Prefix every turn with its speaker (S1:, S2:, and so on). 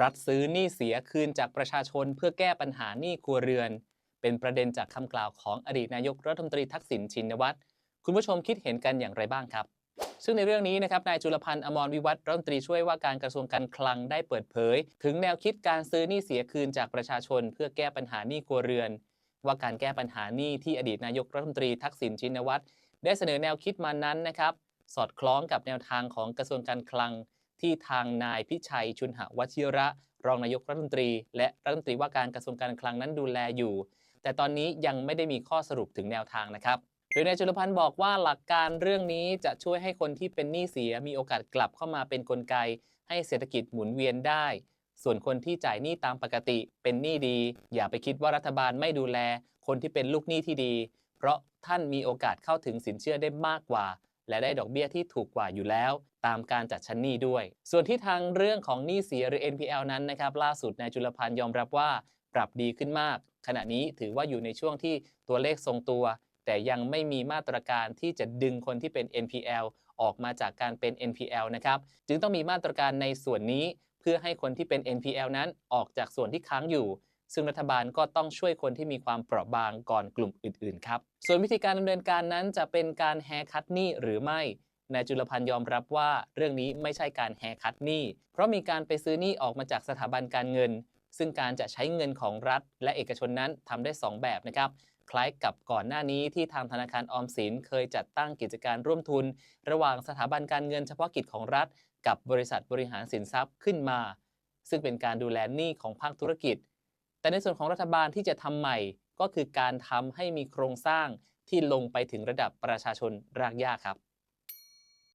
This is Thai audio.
S1: รัฐซื้อหนี้เสียคืนจากประชาชนเพื่อแก้ปัญหาหนี้ครัวเรือน เป็นประเด็นจากคำกล่าวของอดีตนายกรัฐมนตรีทักษิณชินวัตรคุณผู้ชมคิดเห็นกันอย่างไรบ้างครับ ซึ่งในเรื่องนี้นะครับนายจุลพันธ์อมรวิวัฒรัฐมนตรีช่วยว่าการกระทรวงการคลังได้เปิดเผย ถึงแนวคิดการซื้อหนี้เสียคืนจากประชาชน เพื่อแก้ปัญหาหนี้ครัวเรือน ว่าการแก้ปัญหาหนี้ที่อดีตนายกรัฐมนตรีทักษิณชินวัตรได้เสนอแนวคิดมานั้นนะครับสอดคล้องกับแนวทางของกระทรวงการคลัง ที่ทางนายพิชัยชุนหวชิระ รองนายกรัฐมนตรี และรัฐมนตรีว่าการกระทรวงการคลังนั้นดูแลอยู่ แต่ตอนนี้ยังไม่ได้มีข้อสรุปถึงแนวทางนะครับโดยนายจุลพันธ์บอกว่าหลักการเรื่องนี้จะช่วยให้คนที่เป็นหนี้เสียมีโอกาสกลับเข้ามาเป็นนกลไก ให้เศรษฐกิจหมุนเวียนได้ ส่วนคนที่จ่ายหนี้ตามปกติเป็นหนี้ดี อย่าไปคิดว่ารัฐบาลไม่ดูแล คนที่เป็นลูกหนี้ที่ดี เพราะท่านมีโอกาสเข้าถึงสินเชื่อได้มากกว่า และได้ดอกเบี้ยที่ถูกกว่าอยู่แล้ว ตามการจัดชั้นหนี้ด้วย ส่วนที่ทางเรื่องของหนี้เสียหรือ NPL นั้นนะครับล่าสุดนายจุลพันธ์ยอมรับว่าปรับดีขึ้นมาก ขณะนี้ถือว่าอยู่ในช่วงที่ตัวเลขทรงตัว แต่ยังไม่มีมาตรการที่จะดึงคนที่เป็น NPL ออกมาจากการเป็น NPL นะครับจึงต้องมีมาตรการในส่วนนี้ เพื่อให้คนที่เป็น NPL นั้นออกจากส่วนที่ค้างอยู่ ซึ่งรัฐบาลก็ต้องช่วยคนที่มีความเปราะบางก่อนกลุ่มอื่นๆครับส่วนวิธีการดำเนินการนั้นจะเป็นการแฮคัดหนี้หรือไม่นายจุลพันธ์ยอมรับว่าเรื่องนี้ไม่ใช่การแฮคัดหนี้ เพราะมีการไปซื้อหนี้ออกมาจากสถาบันการเงิน ซึ่งการจะใช้เงินของรัฐ และเอกชนนั้นทำได้ 2 แบบนะครับคล้ายกับก่อนหน้านี้ที่ทางธนาคารออมสินเคยจัดตั้งกิจการร่วมทุน ระหว่างสถาบันการเงินเฉพาะกิจของรัฐ กับบริษัทบริหารสินทรัพย์ขึ้นมา ซึ่งเป็นการดูแลหนี้ของภาคธุรกิจ แต่ในส่วนของรัฐบาลที่จะทำใหม่ ก็คือการทำให้มีโครงสร้างที่ลงไปถึงระดับประชาชนรากหญ้าครับ